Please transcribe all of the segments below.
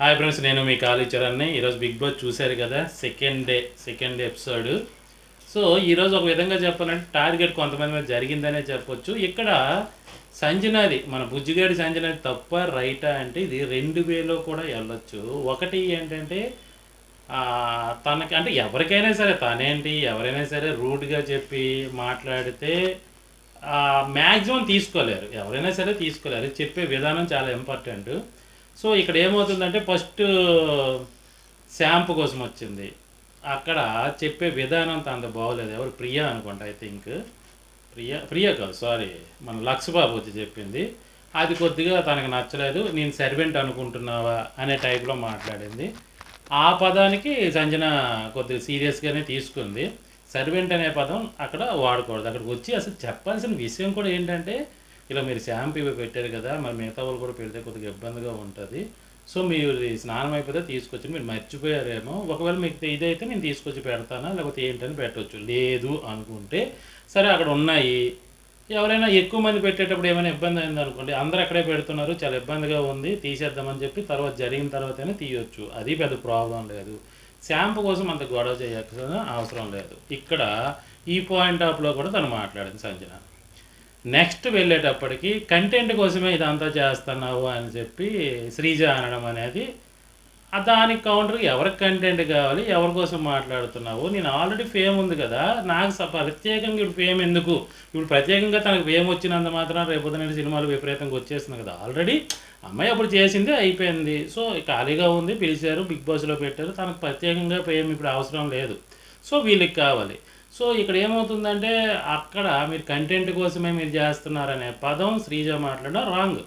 Hi friends నేను మీ కాళీచరణ్ని ఈరోజు big Boss చూశారు కదా second day second episode so ఈరోజు ఒక విధంగా చెప్పాలంటే టార్గెట్ కొంతమంది మీద జరిగిందనే చెప్పొచ్చు. ఇక్కడ సంజనాది మన బుజ్జిగాడి సంజనాది తప్ప రైటా అంటే ఇది రెండు వేలో కూడా వెళ్ళొచ్చు. ఒకటి ఏంటంటే తనకి అంటే ఎవరికైనా సరే తనేంటి ఎవరైనా సరే రూడ్గా చెప్పి మాట్లాడితే మ్యాక్సిమం తీసుకోలేరు. ఎవరైనా సరే తీసుకోలేరు. చెప్పే విధానం చాలా ఇంపార్టెంట్ సో ఇక్కడ ఏమవుతుందంటే ఫస్ట్ శాంపు కోసం వచ్చింది. అక్కడ చెప్పే విధానం అంత బాగోలేదు. ఎవరు ప్రియా అనుకుంటా ఐ థింక్ ప్రియా ప్రియా కాదు సారీ మన లక్ష్బాబు వచ్చి చెప్పింది. అది కొద్దిగా తనకు నచ్చలేదు. నేను సర్వెంట్ అనుకుంటున్నావా అనే టైప్లో మాట్లాడింది. ఆ పదానికి సంజన కొద్దిగా సీరియస్గానే తీసుకుంది. సర్వెంట్ అనే పదం అక్కడ వాడకూడదు. అక్కడికి వచ్చి అసలు చెప్పాల్సిన విషయం కూడా ఏంటంటే ఇలా మీరు షాంపూ ఇవి పెట్టారు కదా మరి మిగతా వాళ్ళు కూడా పెడితే కొద్దిగా ఇబ్బందిగా ఉంటుంది. సో మీరు స్నానం అయిపోతే తీసుకొచ్చి మీరు మర్చిపోయారేమో. ఒకవేళ మీకు ఇదైతే నేను తీసుకొచ్చి పెడతానా లేకపోతే ఏంటని పెట్టవచ్చు లేదు అనుకుంటే సరే అక్కడ ఉన్నాయి. ఎవరైనా ఎక్కువ మంది పెట్టేటప్పుడు ఏమైనా ఇబ్బంది అయింది అనుకోండి అందరూ అక్కడే పెడుతున్నారు చాలా ఇబ్బందిగా ఉంది తీసేద్దామని చెప్పి తర్వాత జరిగిన తర్వాతనే తీయొచ్చు. అది పెద్ద ప్రాబ్లం లేదు. షాంపూ కోసం అంత గొడవ చేయాల్సిన అవసరం లేదు. ఇక్కడ ఈ పాయింట్ ఆఫ్లో కూడా తను మాట్లాడింది సంజన. నెక్స్ట్ వెళ్ళేటప్పటికి కంటెంట్ కోసమే ఇదంతా చేస్తున్నావు అని చెప్పి శ్రీజ అనడం అనేది దానికి కౌంటర్ ఎవరికి కంటెంట్ కావాలి ఎవరి కోసం మాట్లాడుతున్నావు? నేను ఆల్రెడీ ఫేమ్ ఉంది కదా నాకు ప్రత్యేకంగా ఇప్పుడు ఫేమ్ ఎందుకు? ఇప్పుడు ప్రత్యేకంగా తనకు ఫేమ్ వచ్చినంత మాత్రం రేపు నేను సినిమాలు విపరీతంగా వచ్చేస్తుంది కదా. ఆల్రెడీ అమ్మాయి అప్పుడు చేసింది అయిపోయింది. సో ఖాళీగా ఉంది పిలిచారు బిగ్ బాస్లో పెట్టారు తనకు ప్రత్యేకంగా ఫేమ్ ఇప్పుడు అవసరం లేదు. సో వీళ్ళకి కావాలి. సో ఇక్కడ ఏమవుతుందంటే అక్కడ మీరు కంటెంట్ కోసమే మీరు చేస్తున్నారనే పదం శ్రీజ మాట్లాడడం రాంగ్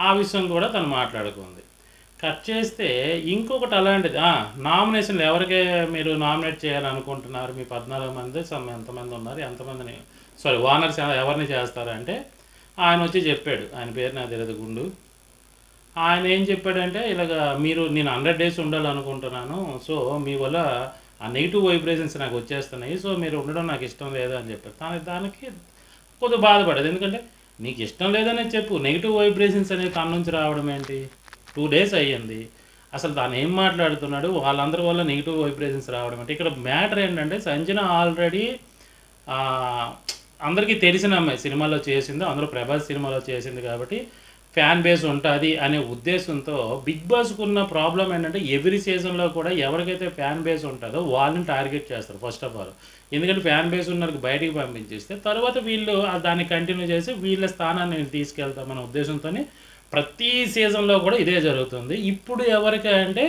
ఆ విషయం కూడా తను మాట్లాడుకుంది. కట్ చేస్తే ఇంకొకటి అలాంటిది. నామినేషన్లు ఎవరికే మీరు నామినేట్ చేయాలనుకుంటున్నారు? మీ పద్నాలుగు మంది సమ్ ఎంతమంది ఉన్నారు? ఎంతమందిని సారీ ఓనర్స్ ఎవరిని చేస్తారంటే ఆయన వచ్చి చెప్పాడు. ఆయన పేరు నాకు తెలియదు గుండు. ఆయన ఏం చెప్పాడంటే ఇలాగ మీరు నేను హండ్రెడ్ డేస్ ఉండాలనుకుంటున్నాను. సో మీ వల్ల ఆ నెగిటివ్ వైబ్రేషన్స్ నాకు వచ్చేస్తున్నాయి సో మీరు ఉండడం నాకు ఇష్టం లేదు అని చెప్పారు. దాని దానికి కొద్దిగా బాధపడేది. ఎందుకంటే నీకు ఇష్టం లేదనే చెప్పు నెగిటివ్ వైబ్రేషన్స్ అనేది తన నుంచి రావడం ఏంటి? టూ డేస్ అయ్యింది. అసలు తాను ఏం మాట్లాడుతున్నాడు? వాళ్ళందరి వల్ల నెగిటివ్ వైబ్రేషన్స్ రావడం అంటే ఇక్కడ మ్యాటర్ ఏంటంటే సంజన ఆల్రెడీ అందరికీ తెలిసిన అమ్మాయి సినిమాలో చేసింది అందరూ ప్రభాస్ సినిమాలో చేసింది కాబట్టి ఫ్యాన్ బేస్ ఉంటుంది అనే ఉద్దేశంతో బిగ్ బాస్కు ఉన్న ప్రాబ్లం ఏంటంటే ఎవ్రీ సీజన్లో కూడా ఎవరికైతే ఫ్యాన్ బేస్ ఉంటుందో వాళ్ళని టార్గెట్ చేస్తారు ఫస్ట్ ఆఫ్ ఆల్. ఎందుకంటే ఫ్యాన్ బేస్ ఉన్న బయటికి పంపించేస్తే తర్వాత వీళ్ళు దాన్ని కంటిన్యూ చేసి వీళ్ళ స్థానాన్ని తీసుకెళ్తామనే ఉద్దేశంతో ప్రతి సీజన్లో కూడా ఇదే జరుగుతుంది. ఇప్పుడు ఎవరికి అంటే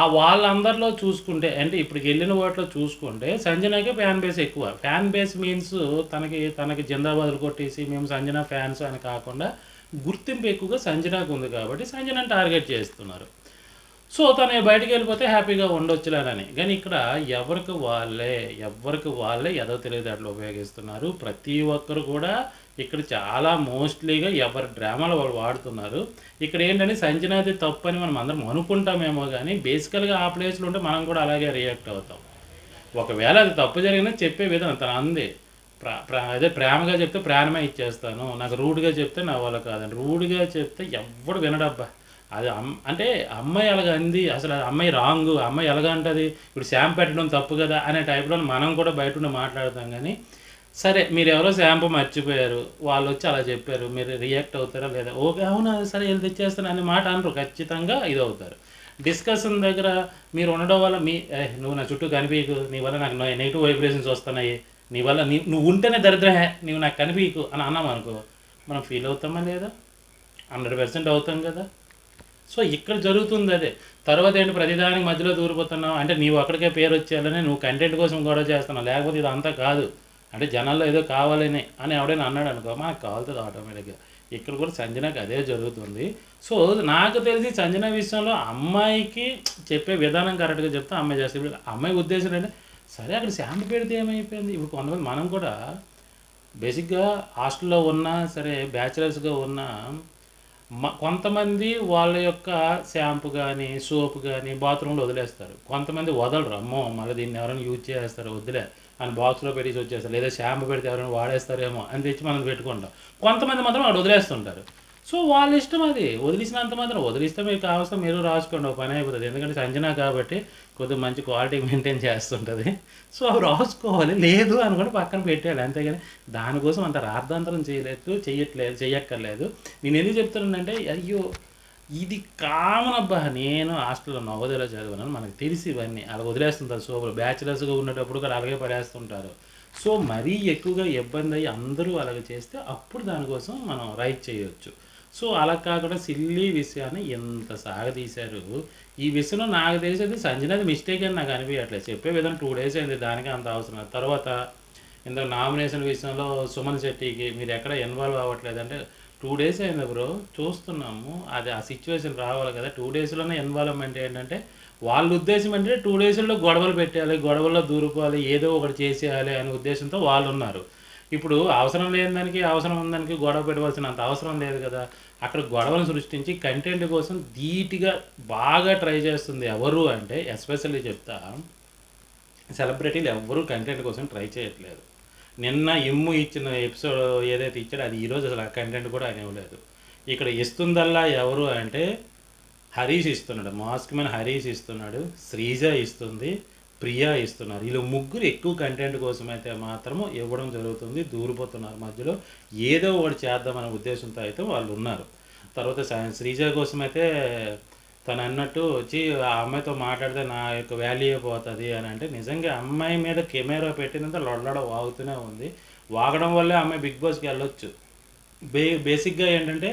ఆ వాళ్ళందరిలో చూసుకుంటే అంటే ఇప్పుడు వెళ్ళిన వాటిలో చూసుకుంటే సంజనాకే ఫ్యాన్ బేస్ ఎక్కువ. ఫ్యాన్ బేస్ మీన్స్ తనకి తనకి జిందాబాద్లు కొట్టేసి మేము సంజన ఫ్యాన్స్ అని కాకుండా గుర్తింపు ఎక్కువగా సంజనాకు ఉంది కాబట్టి సంజనని టార్గెట్ చేస్తున్నారు. సో తను బయటికి వెళ్ళిపోతే హ్యాపీగా ఉండొచ్చులేనని. కానీ ఇక్కడ ఎవరికి వాళ్ళే ఎవరికి వాళ్ళే ఏదో తెలియదు దాంట్లో ఉపయోగిస్తున్నారు. ప్రతి ఒక్కరు కూడా ఇక్కడ చాలా మోస్ట్లీగా ఎవరి డ్రామాలు వాళ్ళు వాడుతున్నారు. ఇక్కడ ఏంటంటే సంజనాది తప్పు అని మనం అందరం అనుకుంటామేమో కానీ బేసికల్గా ఆ ప్లేస్లో ఉంటే మనం కూడా అలాగే రియాక్ట్ అవుతాం. ఒకవేళ అది తప్పు జరిగినా చెప్పే విధానం తను అంది. అదే ప్రేమగా చెప్తే ప్రాణమే ఇచ్చేస్తాను. నాకు రూడ్గా చెప్తే నా వల్ల కాదండి. రూడ్గా చెప్తే ఎవ్వడు వినడబ్బా అది అమ్ అంటే అమ్మాయి ఎలాగ అంది? అసలు అది అమ్మాయి రాంగ్? అమ్మాయి ఎలాగ అంటది? ఇప్పుడు శాంప్ పెట్టడం తప్పు కదా? అనే టైప్లో మనం కూడా బయట ఉండి మాట్లాడతాం కానీ సరే మీరు ఎవరో శాంపు మర్చిపోయారు. వాళ్ళు వచ్చి అలా చెప్పారు. మీరు రియాక్ట్ అవుతారా లేదా? ఓకే అవునా సరే వెళ్ళి తెచ్చేస్తాను అనే మాట అనరు. ఖచ్చితంగా ఇది అవుతారు డిస్కషన్ దగ్గర మీరు ఉండడం వల్ల మీ నువ్వు నా చుట్టూ కనిపించు నీ వల్ల నాకు నెగిటివ్ వైబ్రేషన్స్ వస్తున్నాయి. నీ వల్ల నీ నువ్వు ఉంటేనే దరిద్రహే నువ్వు నాకు కనిపించకు అని అన్నాం అనుకో మనం ఫీల్ అవుతామా లేదా? హండ్రెడ్ పర్సెంట్ అవుతాం కదా. సో ఇక్కడ జరుగుతుంది అదే. తర్వాత ఏంటి ప్రతిదానికి మధ్యలో దూరిపోతున్నావు. అంటే నీవు అక్కడికే పేరు వచ్చేయాలని నువ్వు కంటెంట్ కోసం గొడవ చేస్తున్నావు. లేకపోతే ఇదంతా కాదు. అంటే జనాల్లో ఏదో కావాలని అని ఎవడైనా అన్నాడు అనుకో మనకు కావాల్సింది ఆటోమేటిక్గా ఇక్కడ కూడా సంజనకు అదే జరుగుతుంది. సో నాకు తెలిసి సంజన విషయంలో అమ్మాయికి చెప్పే విధానం కరెక్ట్గా చెప్తే అమ్మాయి చేస్తే. అమ్మాయి ఉద్దేశం అంటే సరే అక్కడ శాంపు పెడితే ఏమైపోయింది? ఇప్పుడు కొంతమంది మనం కూడా బేసిక్గా హాస్టల్లో ఉన్నా సరే బ్యాచిలర్స్గా ఉన్నా కొంతమంది వాళ్ళ యొక్క షాంపు కానీ సోప్ కానీ బాత్రూంలో వదిలేస్తారు. కొంతమంది వదలరు. అమ్మో మళ్ళీ దీన్ని ఎవరైనా యూజ్ చేస్తారు వదిలే అని బాక్స్లో పెట్టేసి వచ్చేస్తారు. లేదా షాంపు పెడితే ఎవరైనా వాడేస్తారేమో అని తెచ్చి మనం పెట్టుకుంటాం. కొంతమంది మాత్రం అక్కడ వదిలేస్తుంటారు. సో వాళ్ళ ఇష్టం అది. వదిలిసినంత మాత్రం వదిలిస్తే మీకు కావాల్సిన మీరు రాసుకోండి. ఒక పని అయిపోతుంది. ఎందుకంటే సంజన కాబట్టి కొద్దిగా మంచి క్వాలిటీ మెయింటైన్ చేస్తుంటుంది. సో అవి రాసుకోవాలి. లేదు అని కూడా పక్కన పెట్టాలి అంతేగాని దానికోసం అంత రార్థాంతరం చేయలేదు చెయ్యట్లేదు చెయ్యక్కర్లేదు. నేను ఎందుకు చెప్తున్నానంటే అయ్యో ఇది కామన్ అబ్బా. నేను హాస్టల్లో నవోదయలో చదివాను మనకు తెలిసి ఇవన్నీ. అలా వదిలేస్తుంటారు సో బ్యాచిలర్స్గా ఉన్నప్పుడు కూడా అలాగే పడేస్తుంటారు. సో మరీ ఎక్కువగా ఇబ్బంది అయ్యి అందరూ అలాగే చేస్తే అప్పుడు దానికోసం మనం రైట్ చేయొచ్చు. సో అలా కాకుండా సిల్లీ విషయాన్ని ఎంత సాగదీశారు. ఈ విషయంలో నాకు తెలిసేది సంజనది మిస్టేక్ అని నాకు అనిపించట్లేదు. చెప్పే విధంగా టూ డేస్ అయింది దానికి అంత అవసరం తర్వాత ఇంత నామినేషన్ విషయంలో సుమన్ శెట్టికి మీరు ఎక్కడ ఇన్వాల్వ్ అవ్వట్లేదు అంటే టూ డేస్ అయింది బ్రో చూస్తున్నాము. అది ఆ సిచ్యువేషన్ రావాలి కదా. టూ డేస్లోనే ఇన్వాల్వ్మెంట్ ఏంటంటే వాళ్ళ ఉద్దేశం అంటే టూ డేస్లో గొడవలు పెట్టాలి గొడవల్లో దూరుకోవాలి ఏదో ఒకటి చేసేయాలి అనే ఉద్దేశంతో వాళ్ళు ఉన్నారు. ఇప్పుడు అవసరం లేని దానికి అవసరం ఉందానికి గొడవ పెట్టవలసిన అంత అవసరం లేదు కదా. అక్కడ గొడవలు సృష్టించి కంటెంట్ కోసం ధీటిగా బాగా ట్రై చేస్తుంది ఎవరు అంటే ఎస్పెషల్లీ చెప్తా సెలబ్రిటీలు ఎవ్వరూ కంటెంట్ కోసం ట్రై చేయట్లేదు. నిన్న ఇమ్ము ఇచ్చిన ఎపిసోడ్ ఏదైతే ఇచ్చాడో అది ఈరోజు అసలు ఆ కంటెంట్ కూడా ఆయన ఇవ్వలేదు ఇక్కడ ఇస్తుందల్లా ఎవరు అంటే హరీష్ ఇస్తున్నాడు. మాస్క్ మ్యాన్ హరీష్ ఇస్తున్నాడు. శ్రీజ ఇస్తుంది. ప్రియా ఇస్తున్నారు. వీళ్ళు ముగ్గురు ఎక్కువ కంటెంట్ కోసం అయితే మాత్రము ఇవ్వడం జరుగుతుంది. దూరిపోతున్నారు మధ్యలో. ఏదో ఒకటి చేద్దామనే ఉద్దేశంతో అయితే వాళ్ళు ఉన్నారు. తర్వాత శ్రీజ కోసం అయితే తను అన్నట్టు వచ్చి ఆ అమ్మాయితో మాట్లాడితే నా యొక్క వాల్యూ పోతుంది అని అంటే నిజంగా అమ్మాయి మీద కెమెరా పెట్టినంత లొడ్లడ వాగుతూనే ఉంది. వాగడం వల్లే అమ్మాయి బిగ్ బాస్కి వెళ్ళొచ్చు. బే బేసిక్గా ఏంటంటే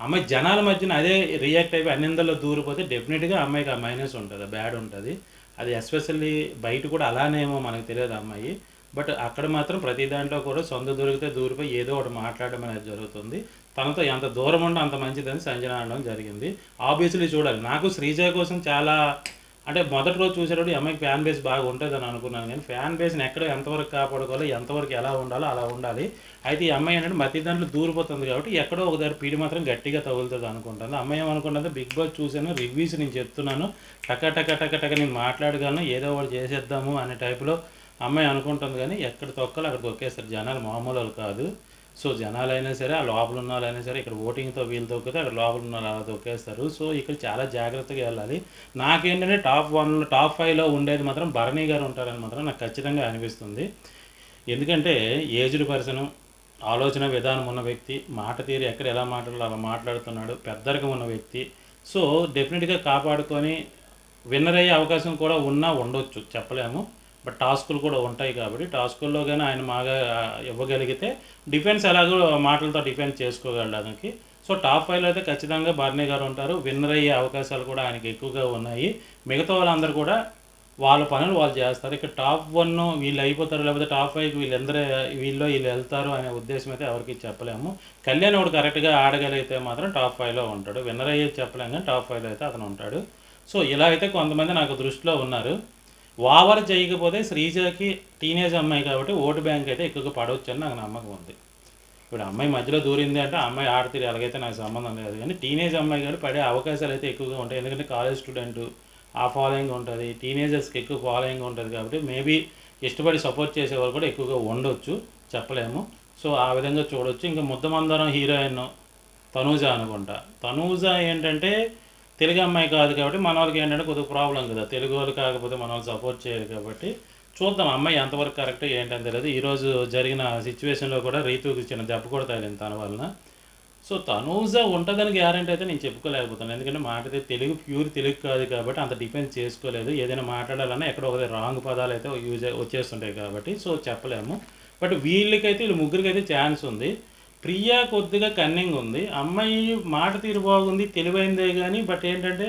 అమ్మాయి జనాల మధ్యన అదే రియాక్ట్ అయిపోయి అన్నిందలో దూరిపోతే డెఫినెట్గా అమ్మాయికి ఆ మైనస్ ఉంటుంది బ్యాడ్ ఉంటుంది. అది ఎస్పెషల్లీ బయట కూడా అలానేమో మనకు తెలియదు అమ్మాయి. బట్ అక్కడ మాత్రం ప్రతి దాంట్లో కూడా సొంత దొరికితే దూరిపోయి ఏదో ఒకటి మాట్లాడడం అనేది జరుగుతుంది. తనతో ఎంత దూరం ఉండడం అంత మంచిదని సంజన అనడం జరిగింది. ఆబ్వియస్లీ చూడాలి. నాకు శ్రీజ కోసం చాలా అంటే మొదటి రోజు చూసేటప్పుడు అమ్మాయికి ఫ్యాన్ బేస్ బాగా ఉంటుంది అని అనుకున్నాను కానీ ఫ్యాన్ బేస్ని ఎక్కడ ఎంతవరకు కాపాడుకోవాలో ఎంతవరకు ఎలా ఉండాలో అలా ఉండాలి. అయితే ఈ అమ్మాయి అంటే మతి దాంట్లో దూరిపోతుంది కాబట్టి ఎక్కడో ఒక దగ్గర పీడి మాత్రం గట్టిగా తగులుతుంది అనుకుంటుంది అమ్మాయి ఏమనుకుంటుంది బిగ్ బాస్ చూసాను రివ్యూస్ నేను చెప్తున్నాను టక టక టక టక నేను మాట్లాడగలను ఏదో ఒకటి చేసేద్దాము అనే టైపులో అమ్మాయి అనుకుంటుంది కానీ ఎక్కడ తొక్కలు అక్కడ తొక్కేస్తారు జనాలు మామూలు కాదు. సో జనాలైనా సరే ఆ లోపల ఉన్న వాళ్ళైనా సరే ఇక్కడ ఓటింగ్తో వీళ్ళు తొక్కితే అక్కడ లోపల ఉన్న వాళ్ళు అలా తొక్కేస్తారు సో ఇక్కడ చాలా జాగ్రత్తగా వెళ్ళాలి. నాకేంటంటే టాప్ వన్ టాప్ ఫైవ్లో ఉండేది మాత్రం భరణి గారు ఉంటారని మాత్రం నాకు ఖచ్చితంగా అనిపిస్తుంది. ఎందుకంటే ఏజ్డ్ పర్సన్ ఆలోచన విధానం ఉన్న వ్యక్తి మాట తీరు ఎక్కడ ఎలా మాట్లాడాలో అలా మాట్లాడుతున్నాడు పెద్దరికం ఉన్న వ్యక్తి. సో డెఫినెట్గా కాపాడుకొని విన్నర్ అయ్యే అవకాశం కూడా ఉన్నా ఉండొచ్చు చెప్పలేము. బట్ టాస్కులు కూడా ఉంటాయి కాబట్టి టాస్కుల్లో కానీ ఆయన బాగా ఇవ్వగలిగితే డిఫెన్స్ ఎలాగో మాటలతో డిఫెన్స్ చేసుకోగలడానికి సో టాప్ ఫైవ్లో అయితే ఖచ్చితంగా బార్నే గారు ఉంటారు. విన్నర్ అయ్యే అవకాశాలు కూడా ఆయనకి ఎక్కువగా ఉన్నాయి. మిగతా వాళ్ళందరూ కూడా వాళ్ళ పనులు వాళ్ళు చేస్తారు. ఇక్కడ టాప్ వన్ వీళ్ళు అయిపోతారు లేకపోతే టాప్ ఫైవ్కి వీళ్ళందరూ వీళ్ళు వీళ్ళు వెళ్తారు అనే ఉద్దేశం అయితే ఎవరికి చెప్పలేము. కళ్యాణ్ ఒకడు కరెక్ట్గా ఆడగలిగితే మాత్రం టాప్ ఫైవ్లో ఉంటాడు. విన్నర్ అయ్యేది చెప్పలేము కానీ టాప్ ఫైవ్లో అయితే అతను ఉంటాడు. సో ఇలా అయితే కొంతమంది నాకు దృష్టిలో ఉన్నారు. ఓవర్ చేయకపోతే శ్రీజకి టీనేజ్ అమ్మాయి కాబట్టి ఓటు బ్యాంక్ అయితే ఎక్కువగా పడవచ్చు అని నాకు నమ్మకం ఉంది. ఇప్పుడు అమ్మాయి మధ్యలో దూరింది అంటే అమ్మాయి ఆడతీరు ఎలాగైతే నాకు సంబంధం లేదు. కానీ టీనేజ్ అమ్మాయి కానీ పడే అవకాశాలు అయితే ఎక్కువగా ఉంటాయి. ఎందుకంటే కాలేజ్ స్టూడెంట్ ఆ ఫాలోయింగ్ ఉంటుంది. టీనేజర్స్కి ఎక్కువ ఫాలోయింగ్ ఉంటుంది కాబట్టి మేబీ ఇష్టపడి సపోర్ట్ చేసేవాళ్ళు కూడా ఎక్కువగా ఉండొచ్చు చెప్పలేము. సో ఆ విధంగా చూడొచ్చు. ఇంకా ముద్దమందరం హీరోయిన్ తనూజ అనుకుంటా. తనూజ ఏంటంటే తెలుగు అమ్మాయి కాదు కాబట్టి మన వాళ్ళకి ఏంటంటే కొద్దిగా ప్రాబ్లం కదా. తెలుగు వాళ్ళు కాకపోతే మన వాళ్ళు సపోర్ట్ చేయరు కాబట్టి చూద్దాం అమ్మాయి ఎంతవరకు కరెక్ట్ ఏంటని తెలియదు. ఈరోజు జరిగిన సిచ్యువేషన్లో కూడా రీతుకి చిన్న దెబ్బ కూడా తగిలింది తన వలన. సో తనూజ ఉంటుందని గ్యారంటీ అయితే నేను చెప్పుకోలేకపోతున్నాను. ఎందుకంటే మాట్లాడితే తెలుగు ప్యూర్ తెలుగు కాదు కాబట్టి అంత డిపెండ్ చేసుకోలేదు. ఏదైనా మాట్లాడాలన్నా ఎక్కడో ఒక రాంగ్ పదాలు అయితే యూజ్ వచ్చేస్తుంటాయి కాబట్టి సో చెప్పలేము. బట్ వీళ్ళకైతే వీళ్ళు ముగ్గురికి అయితే ఛాన్స్ ఉంది. ప్రియా కొద్దిగా కన్నింగ్ ఉంది. అమ్మాయి మాట తీరు బాగుంది తెలివైందే కానీ బట్ ఏంటంటే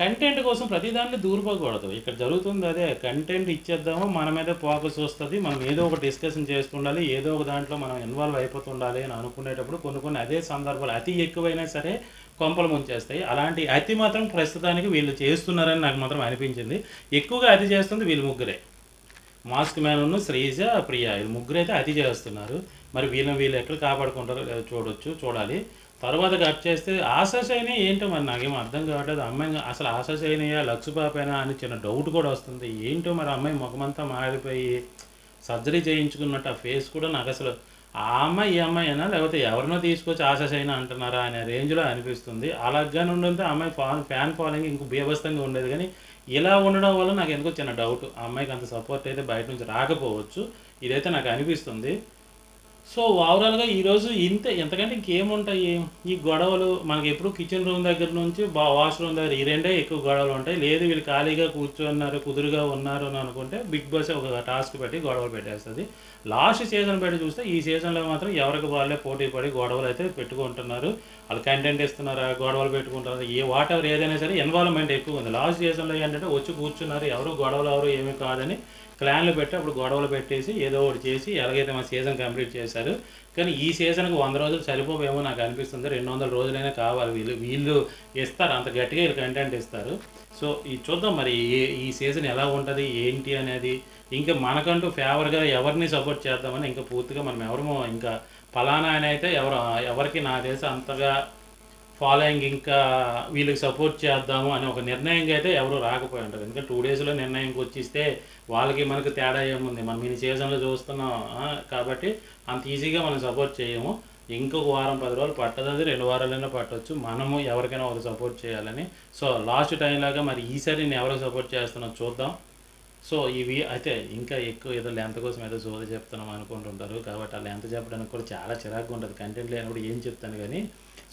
కంటెంట్ కోసం ప్రతి దూరపోకూడదు. ఇక్కడ జరుగుతుంది అదే కంటెంట్ ఇచ్చేద్దాము మన మీద ఫోకస్ వస్తుంది మనం ఏదో ఒక డిస్కషన్ చేస్తుండాలి ఏదో ఒక దాంట్లో మనం ఇన్వాల్వ్ అయిపోతుండాలి అని అనుకునేటప్పుడు కొన్ని కొన్ని అదే సందర్భాలు అతి ఎక్కువైనా సరే కొంపలు ముంచేస్తాయి. అలాంటి అతి మాత్రం ప్రస్తుతానికి వీళ్ళు చేస్తున్నారని నాకు మాత్రం అనిపించింది. ఎక్కువగా అతి చేస్తుంది వీళ్ళు ముగ్గురే. మాస్క్ మ్యాన్ శ్రీజ ప్రియా వీళ్ళు ముగ్గురైతే అతి చేస్తున్నారు. మరి వీళ్ళని వీళ్ళు ఎక్కడ కాపాడుకుంటారో లేదో చూడొచ్చు చూడాలి. తర్వాత కట్ చేస్తే ఆశాశైన ఏంటో మరి నాకేం అర్థం కావట్లేదు. అమ్మాయి అసలు ఆశాశైనయా లక్ష్మీపాపైనా అని చిన్న డౌట్ కూడా వస్తుంది. ఏంటో మరి అమ్మాయి ముఖమంతా మారిపోయి సర్జరీ చేయించుకున్నట్టు ఆ ఫేస్ కూడా నాకు అసలు ఆ అమ్మాయి ఈ అమ్మాయి అయినా లేకపోతే ఎవరినో తీసుకొచ్చి ఆశస్ అయినా అంటున్నారా అనే రేంజ్లో అనిపిస్తుంది. అలాగానే ఉండంతో అమ్మాయి ఫాన్ ఫ్యాన్ ఫాలోయింగ్ ఇంకో బీభస్తంగా ఉండేది. కానీ ఇలా ఉండడం వల్ల నాకు ఎందుకో చిన్న డౌట్. ఆ అమ్మాయికి అంత సపోర్ట్ అయితే బయట నుంచి రాకపోవచ్చు. ఇదైతే నాకు అనిపిస్తుంది. సో ఓవరాల్గా ఈరోజు ఇంతే ఎంతకంటే ఇంకేముంటాయి? ఈ గొడవలు మనకి ఎప్పుడు కిచెన్ రూమ్ దగ్గర నుంచి బా వాష్రూమ్ దగ్గర ఈ రెండే ఎక్కువ గొడవలు ఉంటాయి. లేదు వీళ్ళు ఖాళీగా కూర్చున్నారు కుదురుగా ఉన్నారు అని అనుకుంటే బిగ్ బాస్ ఒక టాస్క్ పెట్టి గొడవలు పెట్టేస్తుంది. లాస్ట్ సీజన్ పెట్టి చూస్తే ఈ సీజన్లో మాత్రం ఎవరికి వాళ్ళే పోటీ పడి గొడవలు అయితే పెట్టుకుంటున్నారు. వాళ్ళు కంటెంట్ ఇస్తున్నారా గొడవలు పెట్టుకుంటారు ఏ వాట్ ఏదైనా సరే ఇన్వాల్వ్మెంట్ ఎక్కువ ఉంది. లాస్ట్ సీజన్లో ఏంటంటే వచ్చి కూర్చున్నారు ఎవరు గొడవలు ఎవరు ఏమీ కాదని క్లాన్లు పెట్టి అప్పుడు గొడవలు పెట్టేసి ఏదో ఒకటి చేసి ఎలాగైతే మా సీజన్ కంప్లీట్ చేశారు. కానీ ఈ సీజన్కి వంద రోజులు సరిపోవేమో నాకు అనిపిస్తుంది. రెండు వందల రోజులైనా కావాలి. వీళ్ళు వీళ్ళు ఇస్తారు. అంత గట్టిగా వీళ్ళు కంటెంట్ ఇస్తారు. సో ఈ చూద్దాం మరి ఏ- ఈ సీజన్ ఎలా ఉంటుంది? ఏంటి అనేది? ఇంకా మనకంటూ ఫేవర్గా ఎవరిని సపోర్ట్ చేద్దామని ఇంకా పూర్తిగా మనం ఎవరమో ఇంకా ఫలానా అని అయితే ఎవరు ఎవరికి నా తెలిసి అంతగా ఫాలోయింగ్ ఇంకా వీళ్ళకి సపోర్ట్ చేద్దాము అని ఒక నిర్ణయంగా అయితే ఎవరు రాకపోయి ఉంటారు. ఎందుకంటే టూ డేస్లో నిర్ణయంకి వచ్చిస్తే వాళ్ళకి మనకు తేడా ఏముంది? మనం ఈ సీజన్లో చూస్తున్నాం కాబట్టి అంత ఈజీగా మనం సపోర్ట్ చేయము. ఇంకొక వారం పది రోజులు పట్టదు అది రెండు వారాలైనా పట్టవచ్చు మనము ఎవరికైనా ఒకరు సపోర్ట్ చేయాలని. సో లాస్ట్ టైం లాగా మరి ఈసారి నేను ఎవరికి సపోర్ట్ చేస్తున్నా చూద్దాం. సో ఇవి అయితే ఇంకా ఎక్కువ ఏదో లెంత్ కోసం ఏదో సోది చెప్తున్నాం అనుకుంటుంటారు. కాబట్టి ఆ లెంత్ చెప్పడానికి కూడా చాలా చిరాకుగా ఉంటుంది. కంటెంట్ లేనప్పుడు ఏం చెప్తాను కానీ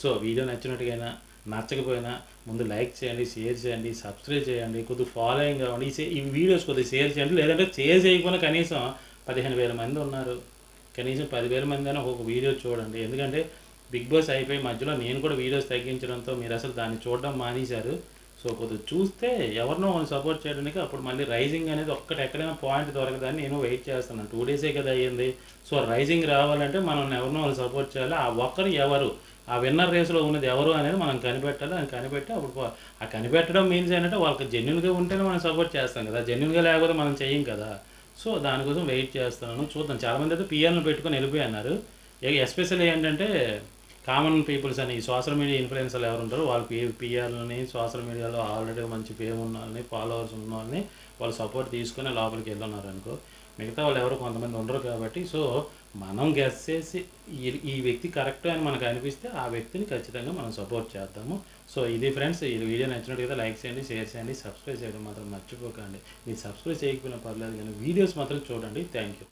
సో వీడియో నచ్చినట్టుగా నచ్చకపోయినా ముందు లైక్ చేయండి షేర్ చేయండి సబ్స్క్రైబ్ చేయండి కొద్దిగా ఫాలోయింగ్ కావండి. ఈ ఈ వీడియోస్ కొద్దిగా షేర్ చేయండి. లేదంటే షేర్ చేయకపోయినా కనీసం పదిహేను వేల మంది ఉన్నారు. కనీసం పదివేల మంది అయినా ఒక వీడియో చూడండి. ఎందుకంటే బిగ్ బాస్ అయిపోయి మధ్యలో నేను కూడా వీడియోస్ తగ్గించడంతో మీరు అసలు దాన్ని చూడడం మానేశారు. సో కొద్దిగా చూస్తే ఎవరినో వాళ్ళు సపోర్ట్ చేయడానికి అప్పుడు మళ్ళీ రైజింగ్ అనేది ఒక్కటి ఎక్కడైనా పాయింట్ దొరకదని నేను వెయిట్ చేస్తున్నాను. టూ డేసే కదా అయ్యింది. సో రైజింగ్ రావాలంటే మనం ఎవరినో వాళ్ళు సపోర్ట్ చేయాలి. ఆ ఒక్కరు ఎవరు? ఆ విన్నర్ రేస్లో ఉన్నది ఎవరు అనేది మనం కనిపెట్టాలి. అని కనిపెట్టి అప్పుడు ఆ కనిపెట్టడం మీన్స్ ఏంటంటే వాళ్ళకి జెన్యున్గా ఉంటేనే మనం సపోర్ట్ చేస్తాం కదా. జెన్యున్గా లేకపోతే మనం చెయ్యం కదా. సో దానికోసం వెయిట్ చేస్తున్నాను. చూద్దాం. చాలామంది అయితే పిఎల్ని పెట్టుకొని వెళ్ళిపోయి అన్నారు. ఎస్పెషల్లీ ఏంటంటే కామన్ పీపుల్స్ అని సోషల్ మీడియా ఇన్ఫ్లుయెన్సర్లు ఎవరు ఉంటారో వాళ్ళు పీ పిఆర్లని సోషల్ మీడియాలో ఆల్రెడీ మంచి ఫేమ్ ఉన్న వాళ్ళని ఫాలోవర్స్ ఉన్న వాళ్ళని వాళ్ళు సపోర్ట్ తీసుకొని లోపలికి వెళ్ళున్నారు అనుకో మిగతా వాళ్ళు ఎవరు కొంతమంది ఉండరు కాబట్టి సో మనం గెస్ చేసి ఈ ఈ వ్యక్తి కరెక్ట్ అని మనకు అనిపిస్తే ఆ వ్యక్తిని ఖచ్చితంగా మనం సపోర్ట్ చేద్దాము. సో ఇది ఫ్రెండ్స్ ఈ వీడియో నచ్చినట్టుగా లైక్ చేయండి షేర్ చేయండి సబ్స్క్రైబ్ చేయడం మాత్రం మర్చిపోకండి. మీరు సబ్స్క్రైబ్ చేయకపోయినా పర్లేదు కానీ వీడియోస్ మాత్రం చూడండి. Thank you.